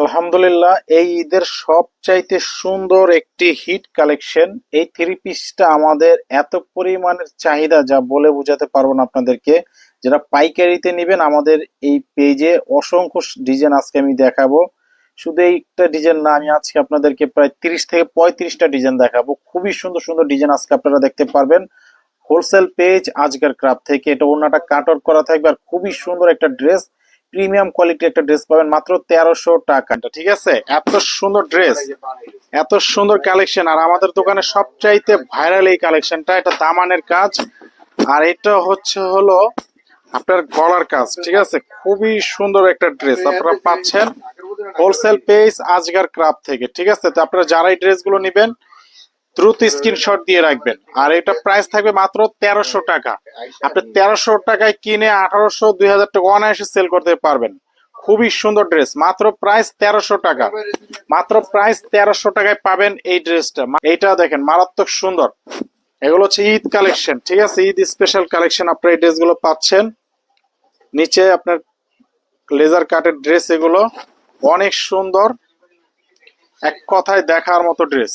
আলহামদুলিল্লাহ, এই ঈদের সবচাইতে সুন্দর একটি হিট কালেকশন। এই থ্রি পিসটা আমাদের এত পরিমাণের চাহিদা যা বলে বোঝাতে পারব না আপনাদেরকে। যারা পাইকারিতে নেবেন, আমাদের এই পেজে অসংখ্য ডিজাইন আজকে আমি দেখাবো। শুধু এইটা ডিজাইন না, আমি আজকে আপনাদেরকে প্রায় তিরিশ থেকে পঁয়ত্রিশটা ডিজাইন দেখাবো। খুবই সুন্দর সুন্দর ডিজাইন আজকে আপনারা দেখতে পারবেন। হোলসেল পেজ আজকের ক্রাফ থেকে। এটা ওনাটা কাট করা থাকবে আর খুবই সুন্দর একটা ড্রেস প্রিমিয়াম কোয়ালিটি একটা ড্রেস পাবেন মাত্র তেরোশো টাকা ঠিক আছে? এত সুন্দর ড্রেস, এত সুন্দর কালেকশন, আর আমাদের দোকানে সবচাইতে ভাইরাল এই কালেকশনটা, এটা দামানের কাজ, আর এটা হচ্ছে হলো আপনার গলার কাজ, ঠিক আছে? খুবই সুন্দর একটা ড্রেস, আপনারা পাচ্ছেন হোলসেল পেজ আজগার ক্রাফ থেকে, ঠিক আছে? তো আপনারা যারা এই ড্রেসগুলো নেবেন দ্রুত স্ক্রিনশট দিয়ে রাখবেন। আর এটা প্রাইস থাকবে মাত্র তেরোশো টাকা। আপনি তেরোশো টাকায় কিনে আঠারোশো, দুই হাজার টাকা অনায়াসে সেল করতে পারবেন। খুবই সুন্দর ড্রেস মাত্র প্রাইস তেরোশো টাকা। মাত্র প্রাইস তেরোশো টাকায় পাবেন এই ড্রেসটা এইটা দেখেন, মারাত্মক সুন্দর। এগুলো হচ্ছে ঈদ কালেকশন ঠিক আছে? ঈদ স্পেশাল কালেকশন আপনার এই ড্রেসগুলো পাচ্ছেন। নিচে আপনার লেজার কাটের ড্রেস এগুলো। অনেক সুন্দর। এক কথায় দেখার মতো ড্রেস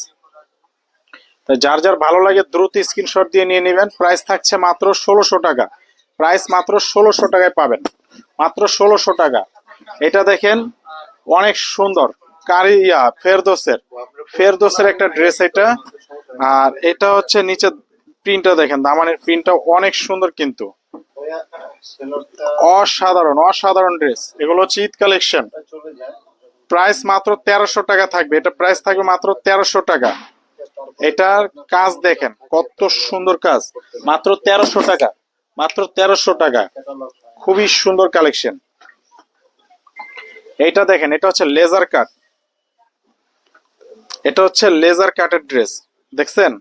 যার যার ভালো লাগে দ্রুত স্ক্রিনশট দিয়ে নিয়ে নেবেন। প্রাইস থাকছে মাত্র ষোলোশো টাকা। প্রাইস মাত্র ষোলোশো টাকায় পাবেন। মাত্র ষোলোশো টাকা। এটা দেখেন, অনেক সুন্দর। কারি, ইয়া, ফেরদোসের। ফেরদোসের একটা ড্রেস এটা। আর এটা হচ্ছে নিচে প্রিন্টটা দেখেন, দামানের প্রিন্টটা অনেক সুন্দর কিন্তু। অসাধারণ অসাধারণ ড্রেস এগুলো হচ্ছে ঈদ কালেকশন প্রাইস মাত্র তেরোশো টাকা থাকবে। এটা প্রাইস থাকবে মাত্র তেরোশো টাকা। এটার কাজ দেখেন, কত সুন্দর কাজ। মাত্র তেরোশো টাকা, মাত্র তেরোশো টাকা। খুবই সুন্দর কালেকশন। এইটা দেখেন, এটা হচ্ছে লেজার কাট। এটা হচ্ছে লেজার কাটের ড্রেস, দেখছেন?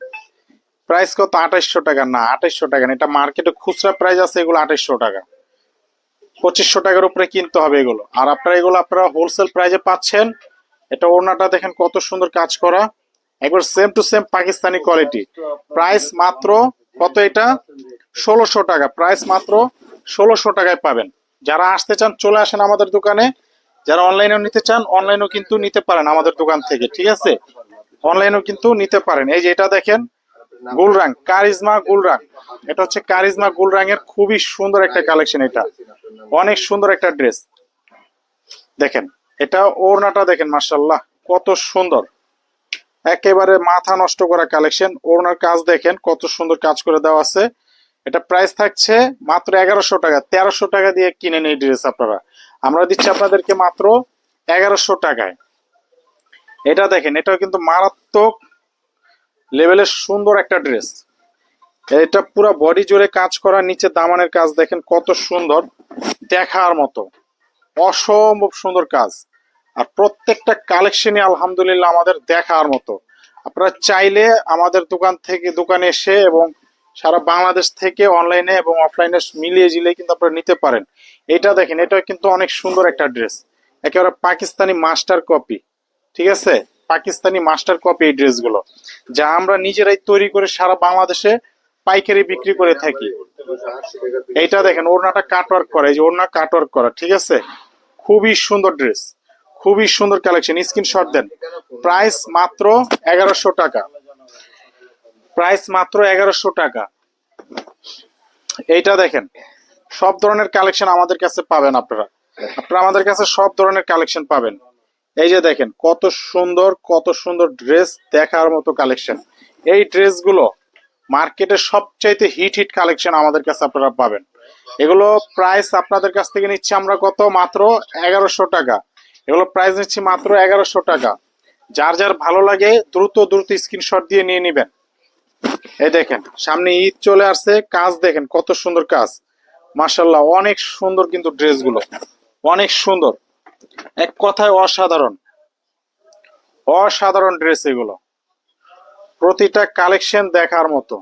প্রাইস কত? আঠাইশশো টাকা। না, আঠাইশশো টাকা না, এটা মার্কেটে খুচরা প্রাইস আছে, এগুলো আঠাইশশো টাকা। পঁচিশশো টাকার উপরে কিনতে হবে এগুলো। আর আপনারা এগুলো আপনারা হোলসেল প্রাইজে পাচ্ছেন, এটা ওড়নাটা দেখেন কত সুন্দর কাজ করা। একবার same to same Pakistani quality price মাত্র কত এটা? ষোলোশো টাকা। প্রাইস মাত্র ষোলোশো টাকায় পাবেন। যারা আসতে চান, চলে আসেন আমাদের দোকানে। যারা অনলাইনেও নিতে চান অনলাইনেও কিন্তু নিতে পারেন আমাদের দোকান থেকে, ঠিক আছে? অনলাইনেও কিন্তু নিতে পারেন। এই যে এটা দেখেন, গুলরাং, কারিজমা গুলরাং। এটা হচ্ছে কারিজমা গুলরাং এর খুবই সুন্দর একটা কালেকশন এটা। অনেক সুন্দর একটা ড্রেস দেখেন, এটা ওড়নাটা দেখেন মার্শাল্লাহ কত সুন্দর। একেবারে মাথা নষ্ট করা কালেকশন ওনার কাজ দেখেন, কত সুন্দর কাজ করে দেওয়া আছে। এটা প্রাইস থাকছে মাত্র এগারোশো টাকা। তেরোশো টাকা দিয়ে কিনে নেই ড্রেস আপনারা। আমরা দিচ্ছি আপনাদেরকে মাত্র এগারোশো টাকায়। এটা দেখেন, এটাও কিন্তু মারাত্মক লেভেলের সুন্দর একটা ড্রেস এটা পুরো বডি জুড়ে কাজ করা, নিচে দামানের কাজ দেখেন কত সুন্দর। দেখার মতো। অসম্ভব সুন্দর কাজ। আর প্রত্যেকটা কালেকশনই আলহামদুলিল্লাহ আমাদের দেখার মতো। আপনারা চাইলে আমাদের দোকান থেকে, দোকানে এসে এবং সারা বাংলাদেশ থেকে অনলাইনে এবং অফলাইনে মিলিয়ে জিলিয়ে কিন্তু আপনারা নিতে পারেন। এটা দেখেন, এটা কিন্তু অনেক সুন্দর একটা ড্রেস একেবারে পাকিস্তানি মাস্টার কপি ঠিক আছে? পাকিস্তানি মাস্টার কপি এই ড্রেসগুলো যা আমরা নিজেরাই তৈরি করে সারা বাংলাদেশে পাইকারি বিক্রি করে থাকি। এইটা দেখেন, ওড়নাটা কাটওয়ার্ক করা, এই যে ওড়না কাটওয়ার্ক করা, ঠিক আছে? খুবই সুন্দর ড্রেস খুবই সুন্দর কালেকশন স্ক্রিনশট দেন। প্রাইস মাত্র এগারোশো টাকা। প্রাইস মাত্র এগারোশো টাকা। এইটা দেখেন। সব ধরনের কালেকশন আমাদের কাছে পাবেন আপনারা। আপনারা আমাদের কাছে সব ধরনের কালেকশন পাবেন। এই যে দেখেন, কত সুন্দর কত সুন্দর ড্রেস দেখার মতো কালেকশন এই ড্রেসগুলো মার্কেটে সবচাইতে হিট হিট কালেকশন আমাদের কাছে আপনারা পাবেন। এগুলো প্রাইস আপনাদের কাছ থেকে নিচ্ছি আমরা কত? মাত্র এগারোশো টাকা। এগুলো প্রাইস নিচ্ছি মাত্র এগারোশো টাকা। যার যার ভালো লাগে, দ্রুত দ্রুত স্ক্রিনশট দিয়ে নিয়ে নিবেন। এই দেখেন, সামনে ঈদ চলে আসছে, কাজ দেখেন কত সুন্দর কাজ। মাসাল্লাহ অনেক সুন্দর কিন্তু ড্রেসগুলো। অনেক সুন্দর। এক কথায় অসাধারণ। অসাধারণ ড্রেস এগুলো। প্রতিটা কালেকশন দেখার মতো।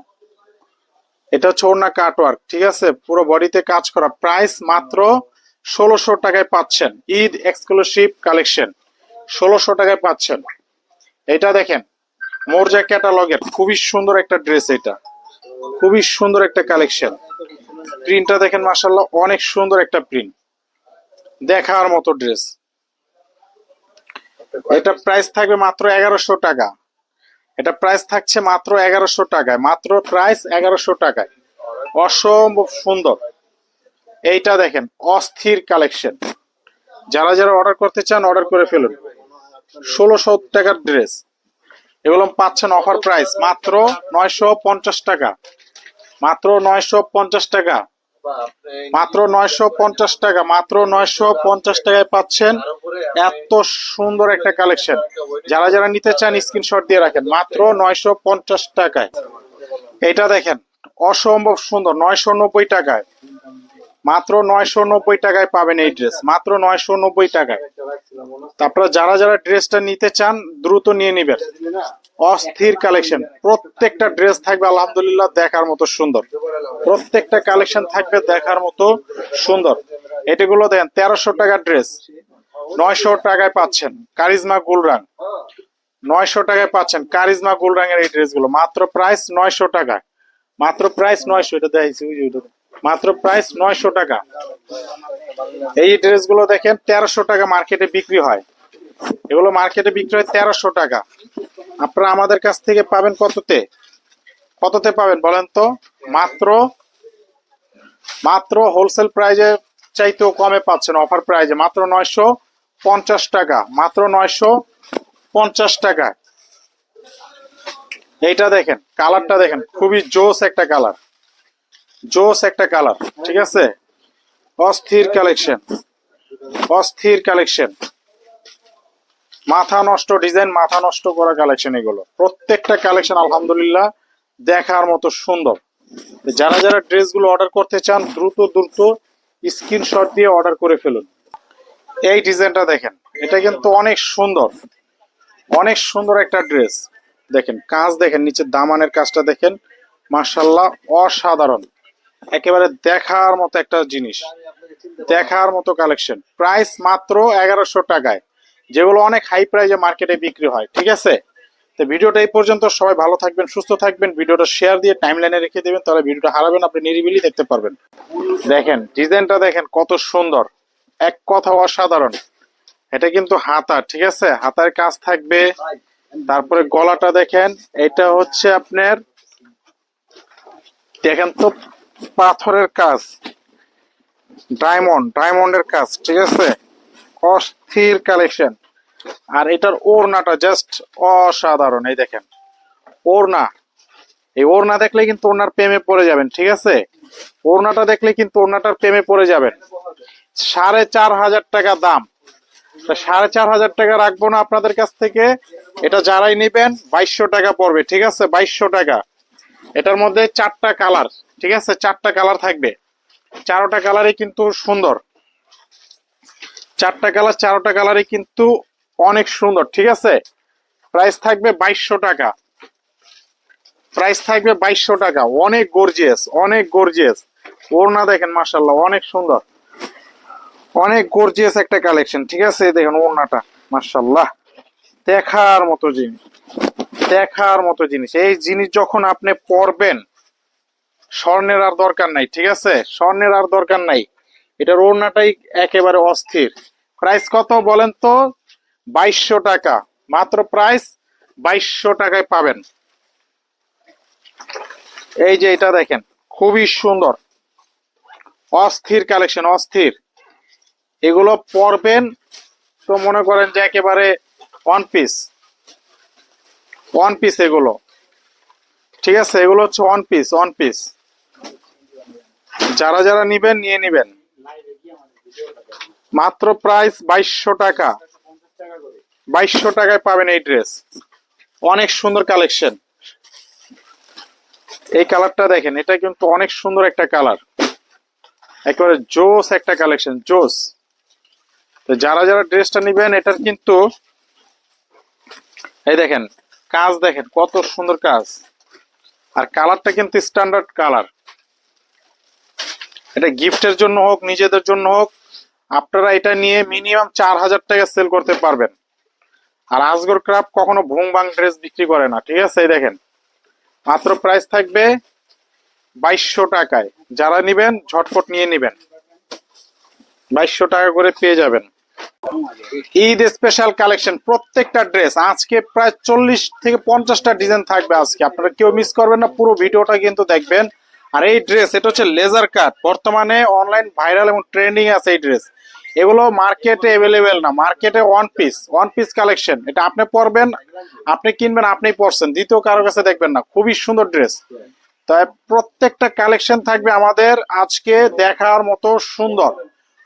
এটা হচ্ছে ওড়না কাটওয়ার্ক ঠিক আছে? পুরো বডিতে কাজ করা। প্রাইস মাত্র ষোলোশো টাকায় পাচ্ছেন। ঈদ এক্সক্লুসিভ কালেকশন ষোলোশো টাকায় পাচ্ছেন। এটা দেখেন, মোরজা ক্যাটালগের খুবই সুন্দর একটা ড্রেস এটা। খুবই সুন্দর একটা কালেকশন প্রিন্টটা দেখেন মাসাল্লাহ অনেক সুন্দর একটা প্রিন্ট দেখার মতো ড্রেস এটা প্রাইস থাকবে মাত্র এগারোশো টাকা। এটা প্রাইস থাকছে মাত্র এগারোশো টাকায়, মাত্র প্রাইস এগারোশো টাকায়। অসম্ভব সুন্দর। এইটা দেখেন, অস্থির কালেকশন যারা যারা অর্ডার করতে চান অর্ডার করে ফেলুন। ষোলোশো টাকার ড্রেস এগুলো পাচ্ছেন অফার প্রাইস মাত্র নয়শো পঞ্চাশ টাকা। মাত্র নয়শো পঞ্চাশ টাকা। মাত্র নয়শো পঞ্চাশ টাকা। মাত্র নয়শো পঞ্চাশ টাকায় পাচ্ছেন এত সুন্দর একটা কালেকশন যারা যারা নিতে চান স্ক্রিনশট দিয়ে রাখেন। মাত্র নয়শো পঞ্চাশ টাকায়। এটা দেখেন, অসম্ভব সুন্দর। নয়শো নব্বই টাকায়। মাত্র নয়শো নব্বই টাকায় পাবেন এই ড্রেস মাত্র নয়শো নব্বই টাকায়। তারপরে যারা যারা ড্রেসটা নিতে চান, দ্রুত নিয়ে নিবেন। অস্থির কালেকশন প্রত্যেকটা ড্রেস থাকবে আলহামদুলিল্লাহ দেখার মতো সুন্দর। প্রত্যেকটা কালেকশন থাকবে দেখার মতো সুন্দর। এটাগুলো দেন তেরোশো টাকার ড্রেস নয়শো টাকায় পাচ্ছেন কারিজমা গুলরাং নয়শো টাকায় পাচ্ছেন কারিজমা গুলরাং এর এই ড্রেসগুলো মাত্র প্রাইস নয়শো টাকা মাত্র প্রাইস নয়শো, এটা দেখাইছি, ওই যে ওইটা। মাত্র প্রাইস নয়শো টাকা। এই ড্রেসগুলো দেখেন, তেরোশো টাকা মার্কেটে বিক্রি হয়। এগুলো মার্কেটে বিক্রি হয় তেরোশো টাকা। আপনারা আমাদের কাছ থেকে পাবেন কততে? কততে পাবেন বলেন তো? মাত্র মাত্র হোলসেল প্রাইজে চাইতেও কমে পাচ্ছেন অফার প্রাইজে মাত্র নয়শো পঞ্চাশ টাকা, মাত্র নয়শো পঞ্চাশ টাকা এইটা দেখেন কালারটা দেখেন, খুবই জোস একটা কালার জোস একটা কালার, ঠিক আছে? অস্থির কালেকশন অস্থির কালেকশন। মাথা নষ্ট ডিজাইন, মাথা নষ্ট করা কালেকশন এগুলো। প্রত্যেকটা কালেকশন আলহামদুলিল্লাহ দেখার মতো সুন্দর। যারা যারা ড্রেসগুলো অর্ডার করতে চান, দ্রুত দ্রুত স্ক্রিনশট দিয়ে অর্ডার করে ফেলুন। এই ডিজাইনটা দেখেন, এটা কিন্তু অনেক সুন্দর। অনেক সুন্দর একটা ড্রেস। দেখেন, কাজ দেখেন নিচে দামানের কাজটা দেখেন। মার্শাল্লাহ অসাধারণ। একেবারে দেখার মতো একটা জিনিস। দেখার মতো কালেকশন প্রাইস মাত্র এগারোশো টাকায়। যেগুলো অনেক হাই প্রাইজে মার্কেটে বিক্রি হয়, ঠিক আছে? তো ভিডিওটা এই পর্যন্ত। সবাই ভালো থাকবেন, সুস্থ থাকবেন। ভিডিওটা শেয়ার দিয়ে টাইম লাইনে রেখে দেবেন, তাহলে ভিডিওটা হারাবেন, আপনি নিরিবিলি দেখতে পারবেন। দেখেন, ডিজাইনটা দেখেন কত সুন্দর। এক কথা অসাধারণ। এটা কিন্তু হাতা ঠিক আছে? হাতার কাজ থাকবে। তারপরে গলাটা দেখেন, এটা হচ্ছে আপনার, দেখেন তো পাথরের কাজ। ডায়মন্ড, ডায়মন্ডের কাজ, ঠিক আছে? অস্থির কালেকশন। আর এটার ওড়নাটা জাস্ট অসাধারণ, এই দেখেন। ওড়না। এই ওড়না দেখলে কিন্তু ওড়নার প্রেমে পড়ে যাবেন, ঠিক আছে? ওড়নাটা দেখলে কিন্তু ওড়নাটার প্রেমে পড়ে যাবেন। সাড়ে চার হাজার টাকা দাম। সাড়ে চার হাজার টাকা রাখব না আপনাদের কাছ থেকে। এটা যারাই নেবেন, বাইশশো টাকা পড়বে, ঠিক আছে? বাইশশো টাকা। এটার মধ্যে চারটা কালার, ঠিক আছে? চারটা কালার থাকবে। চারোটা কালারই কিন্তু সুন্দর। চারটা কালার, চারোটা কালারই কিন্তু অনেক সুন্দর, ঠিক আছে? প্রাইস থাকবে বাইশশো টাকা। প্রাইস থাকবে বাইশশো টাকা। অনেক গর্জিয়াস অনেক গর্জিয়াস ওড়না দেখেন মাসাল্লাহ অনেক সুন্দর। অনেক গর্জিয়াস একটা কালেকশন ঠিক আছে? দেখেন ওড়নাটা মাসাল্লাহ দেখার মতো জিনিস। দেখার মতো জিনিস। এই জিনিস যখন আপনি পরবেন, স্বর্ণের আর দরকার নাই, ঠিক আছে? স্বর্ণের আর দরকার নাই। এটার ওড়নাটাই একেবারে অস্থির। প্রাইস কত বলেন তো? বাইশশো টাকা। মাত্র প্রাইস বাইশশো টাকায় পাবেন। এই যে এটা দেখেন, খুবই সুন্দর। অস্থির কালেকশন, অস্থির। এগুলো পরবেন তো মনে করেন যে একেবারে ওয়ান পিস ওয়ান পিস এগুলো। ঠিক আছে, এগুলো হচ্ছে ওয়ান পিস ওয়ান পিস যারা যারা নিবেন, নিয়ে নিবেন। মাত্র প্রাইস বাইশশো টাকা। বাইশশো টাকায় পাবেন এই ড্রেস অনেক সুন্দর কালেকশন এই কালারটা দেখেন, এটা কিন্তু অনেক সুন্দর একটা কালার একেবারে জোস একটা কালেকশন জোস। তো যারা যারা ড্রেসটা নিবেন, এটার কিন্তু এই দেখেন কাজ দেখেন, কত সুন্দর কাজ। আর কালারটা কিন্তু স্ট্যান্ডার্ড কালার। এটা গিফটের জন্য হোক, নিজেদের জন্য হোক, আপনারা এটা নিয়ে মিনিমাম চার হাজার টাকা সেল করতে পারবেন। আর আজগর ক্রাফট কখনো ভুং বাং ড্রেস বিক্রি করে না, ঠিক আছে? এই দেখেন, মাত্র প্রাইস থাকবে বাইশশো টাকায়। যারা নিবেন, ঝটপট নিয়ে নিবেন। বাইশশো টাকা করে পেয়ে যাবেন। ঈদ স্পেশাল কালেকশন প্রত্যেকটা ড্রেস আজকে প্রায় চল্লিশ থেকে পঞ্চাশটা ডিজাইন থাকবে আজকে। আপনারা কেউ মিস করবেন না, পুরো ভিডিওটা কিন্তু দেখবেন। আর এই ড্রেস এটা হচ্ছে লেজার কাট বর্তমানে অনলাইন ভাইরাল এবং ট্রেন্ডিং আছে এই ড্রেস এগুলো মার্কেটে অ্যাভেলেবেল না। মার্কেটে one piece one piece collection এটা আপনি পরবেন, আপনি কিনবেন আপনি পরছেন। দ্বিতীয় কারও কাছে দেখবেন না। খুবই সুন্দর ড্রেস তাই প্রত্যেকটা কালেকশন থাকবে আমাদের আজকে দেখার মতো সুন্দর।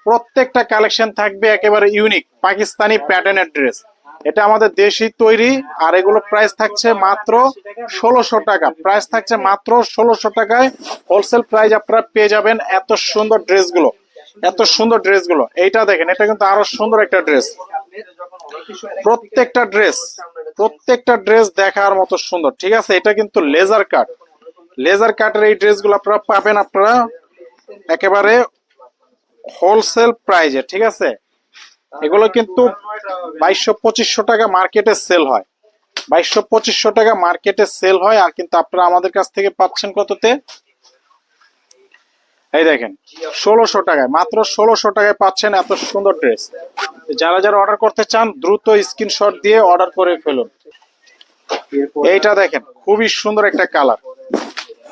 প্রত্যেকটা কালেকশন থাকবে একেবারে ইউনিক পাকিস্তানি প্যাটার্নের ড্রেস এটা আমাদের দেশি তৈরি, আর এগুলো প্রাইস থাকছে মাত্র ষোলোশো টাকা। প্রাইস থাকছে মাত্র ষোলোশো টাকায়। হোলসেল প্রাইস আপনারা পেয়ে যাবেন এত সুন্দর ড্রেসগুলো এত সুন্দর ড্রেসগুলো এইটা দেখেন, এটা কিন্তু আরও সুন্দর একটা ড্রেস প্রত্যেকটা ড্রেস প্রত্যেকটা ড্রেস দেখার মতো সুন্দর। ঠিক আছে? এটা কিন্তু লেজার কাট লেজার কাটের এই ড্রেসগুলো আপনারা পাবেন আপনারা একেবারে হোলসেল প্রাইজে ঠিক আছে? এগুলো কিন্তু বাইশশো পঁচিশশো টাকা মার্কেটে সেল হয়। বাইশশো পঁচিশশো টাকা মার্কেটে সেল হয় আর কিন্তু আপনারা আমাদের কাছ থেকে পাচ্ছেন কততে? এই দেখেন ষোলোশো টাকায় মাত্র ষোলোশো টাকায় পাচ্ছেন এত সুন্দর ড্রেস। যারা যারা অর্ডার করতে চান দ্রুত স্ক্রিনশট দিয়ে অর্ডার করে ফেলুন। এইটা দেখেন খুবই সুন্দর একটা কালার।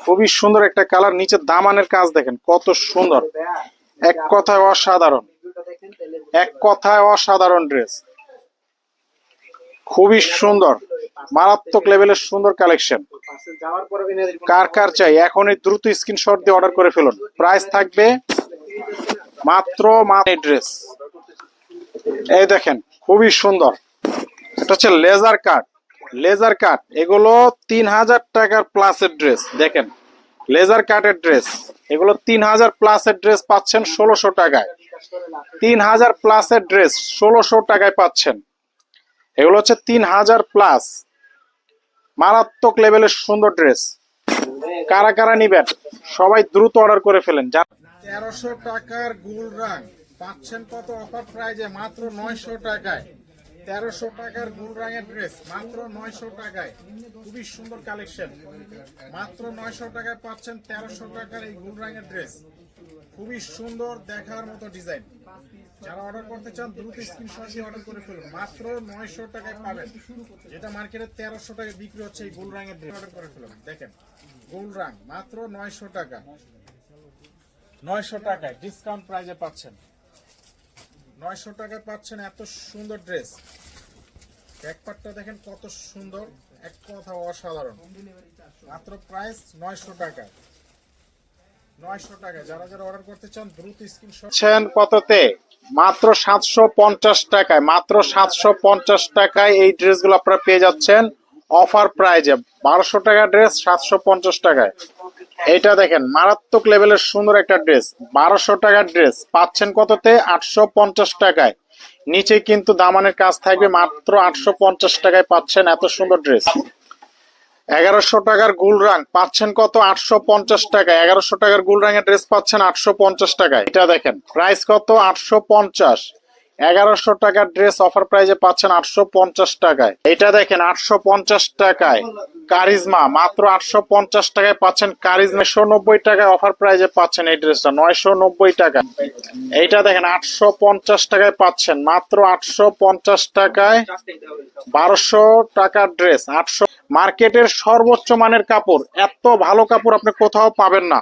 খুবই সুন্দর একটা কালার নিচে দামানের কাজ দেখেন কত সুন্দর। এক কথায় অসাধারণ। এক কথায় অসাধারণ ড্রেস। খুবই সুন্দর। মারাত্মক লেভেলের সুন্দর কালেকশন। কার কার চাই, এখনই দ্রুত স্ক্রিনশট দিয়ে অর্ডার করে ফেলুন। প্রাইস থাকবে মাত্র মাত্র ড্রেস। এই দেখেন, খুবই সুন্দর। এটা হচ্ছে লেজার কাট। লেজার কাট, এগুলো তিন হাজার টাকার প্লাসের ড্রেস, দেখেন। লেজার কাটের ড্রেস। এগুলো তিন হাজার প্লাসের ড্রেস পাচ্ছেন ষোলোশো টাকায়। তিন হাজার প্লাসের ড্রেস ষোলোশো টাকায় পাচ্ছেন। এগুলো হচ্ছে তিন হাজার প্লাস। মারাত্মক লেভেলের সুন্দর ড্রেস। কারা কারা নিবেন? সবাই দ্রুত অর্ডার করে ফেলেন। যা তেরোশো টাকার গুল রাং পাচ্ছেন কত? অফার প্রাইজে মাত্র নয়শো টাকায়। তেরোশো টাকার গুল রঙের ড্রেস মাত্র নয়শো টাকায়। খুবই সুন্দর কালেকশন মাত্র নয়শো টাকায় পাচ্ছেন তেরোশো টাকার এই গুল রাঙের ড্রেস খুবই সুন্দর দেখার মতো ডিজাইন যারা অর্ডার করতে চান, দ্রুত স্ক্রিনশট দিয়ে অর্ডার করে ফেলুন। মাত্র নয়শো টাকায় পাবেন। যেটা মার্কেটে তেরোশো টাকায় বিক্রি হচ্ছে এই গোল রাঙের ড্রেস অর্ডার করে ফেলুন। দেখেন গোল রাং মাত্র নয়শো টাকা। নয়শো টাকায় ডিসকাউন্ট প্রাইজে পাচ্ছেন। নয়শো টাকায় পাচ্ছেন এত সুন্দর ড্রেস। ব্যাকপারটা দেখেন কত সুন্দর, এক কথা অসাধারণ। মাত্র প্রাইস নয়শো টাকা নয়শো টাকা যারা যারা অর্ডার করতে চান, দ্রুত স্ক্রিনশট কততে? মাত্র সাতশো পঞ্চাশ টাকায়। মাত্র সাতশো পঞ্চাশ টাকায় এই ড্রেসগুলো আপনারা পেয়ে যাচ্ছেন। অফার প্রাইজে বারোশো টাকা ড্রেস, সাতশো পঞ্চাশ টাকায়। এটা দেখেন, মারাত্মক লেভেলের সুন্দর একটা ড্রেস। বারোশো টাকার ড্রেস, পাচ্ছেন কততে? আটশো পঞ্চাশ টাকায়। নিচে কিন্তু দামানের কাজ থাকবে, মাত্র আটশো পঞ্চাশ টাকায় পাচ্ছেন এত সুন্দর ড্রেস। এগারোশো টাকার গুল রাং পাচ্ছেন কত? আটশো পঞ্চাশ টাকা এগারোশো টাকার গুল রাঙের ড্রেস পাচ্ছেন আটশো পঞ্চাশ টাকায়। এটা দেখেন, প্রাইস কত? আটশো পঞ্চাশ। এগারোশো টাকার ড্রেস অফার প্রাইজে পাচ্ছেন আটশো পঞ্চাশ টাকায়। এটা দেখেন, আটশো পঞ্চাশ টাকায়। কারিজমা, মাত্র আটশো পঞ্চাশ টাকায় পাচ্ছেন কারিজমা। একশো নব্বই টাকায় অফার প্রাইজে পাচ্ছেন এই ড্রেসটা নয়শো নব্বই টাকা। এইটা দেখেন, আটশো পঞ্চাশ টাকায় পাচ্ছেন, মাত্র আটশো পঞ্চাশ টাকায় বারোশো টাকার ড্রেস আটশো। মার্কেটের সর্বোচ্চ মানের কাপড়, এত ভালো কাপড় আপনি কোথাও পাবেন না।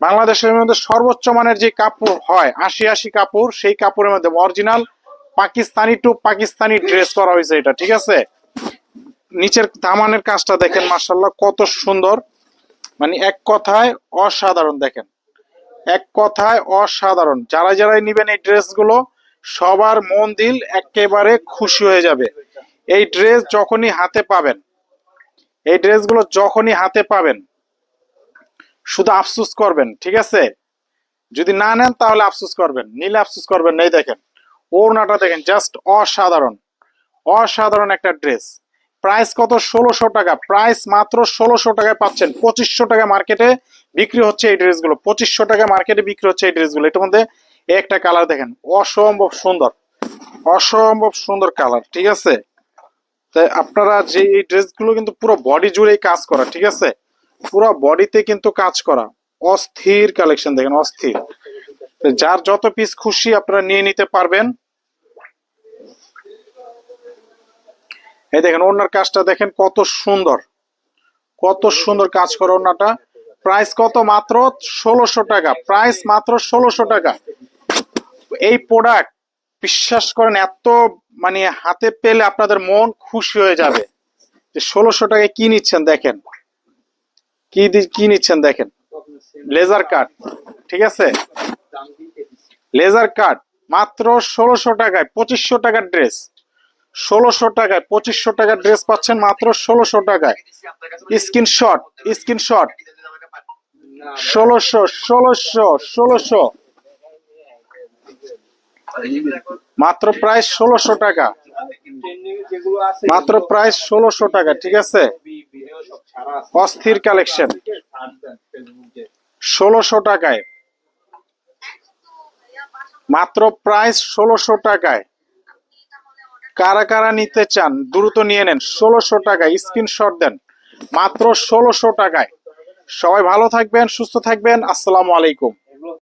বাংলাদেশের মধ্যে সর্বোচ্চ মানের যে কাপড় হয়, আশি আশি কাপড়, সেই কাপড়ের মধ্যে original Pakistani to Pakistani dress করা হয়েছে এটা, ঠিক আছে? নিচের দামানের কাজটা দেখেন মার্শাল্লাহ কত সুন্দর। মানে এক কথায় অসাধারণ, দেখেন। এক কথায় অসাধারণ। যারা যারাই নিবেন এই ড্রেসগুলো সবার মন দিল একেবারে খুশি হয়ে যাবে। এই ড্রেস যখনই হাতে পাবেন, এই ড্রেসগুলো যখনই হাতে পাবেন শুধু আফসুস করবেন, ঠিক আছে? যদি না নেন, তাহলে আফসুস করবেন। নিলে আফসুস করবেন নেই দেখেন। ওড়নাটা দেখেন জাস্ট অসাধারণ। অসাধারণ একটা ড্রেস। প্রাইস কত? ষোলোশো টাকা। প্রাইস মাত্র ষোলোশো টাকায় পাচ্ছেন। পঁচিশশো টাকা মার্কেটে বিক্রি হচ্ছে এই ড্রেসগুলো। পঁচিশশো টাকা মার্কেটে বিক্রি হচ্ছে এই ড্রেসগুলো। এটার মধ্যে একটা কালার দেখেন, অসম্ভব সুন্দর। অসম্ভব সুন্দর কালার, ঠিক আছে? তাই আপনারা যে এই ড্রেসগুলো কিন্তু পুরো বডি জুড়েই কাজ করা, ঠিক আছে? পুরো বডিতে কিন্তু কাজ করা। অস্থির কালেকশন দেখেন, অস্থির। যার যত পিস খুশি আপনারা নিয়ে নিতে পারবেন। এই দেখেন ওনার কাজটা দেখেন কত সুন্দর। কত সুন্দর কাজ করে ওনাটা প্রাইস কত মাত্র? ষোলোশো টাকা। প্রাইস মাত্র ষোলোশো টাকা। এই প্রোডাক্ট বিশ্বাস করেন, এত মানে হাতে পেলে আপনাদের মন খুশি হয়ে যাবে। যে ষোলোশো টাকায় কি নিচ্ছেন দেখেন। কি কি নিচ্ছেন দেখেন? লেজার কাট ঠিক আছে? লেজার কাট মাত্র ষোলোশো টাকায়, পঁচিশশো টাকার ড্রেস ষোলোশো টাকায়, পঁচিশশো টাকার ড্রেস পাচ্ছেন মাত্র ষোলোশো টাকায়। স্ক্রিনশট স্ক্রিনশট ষোলোশো ষোলোশো ষোলোশো। মাত্র প্রায় ষোলোশো টাকা। মাত্র প্রায় ষোলোশো টাকা, ঠিক আছে? অস্থির কালেকশন ষোলোশো টাকায়। মাত্র প্রাইস ষোলোশো টাকায়। কারা কারা নিতে চান, দ্রুত নিয়ে নেন। ষোলোশো টাকায় স্ক্রিনশট দেন। মাত্র ষোলোশো টাকায়। সবাই ভালো থাকবেন, সুস্থ থাকবেন। আসসালামু আলাইকুম।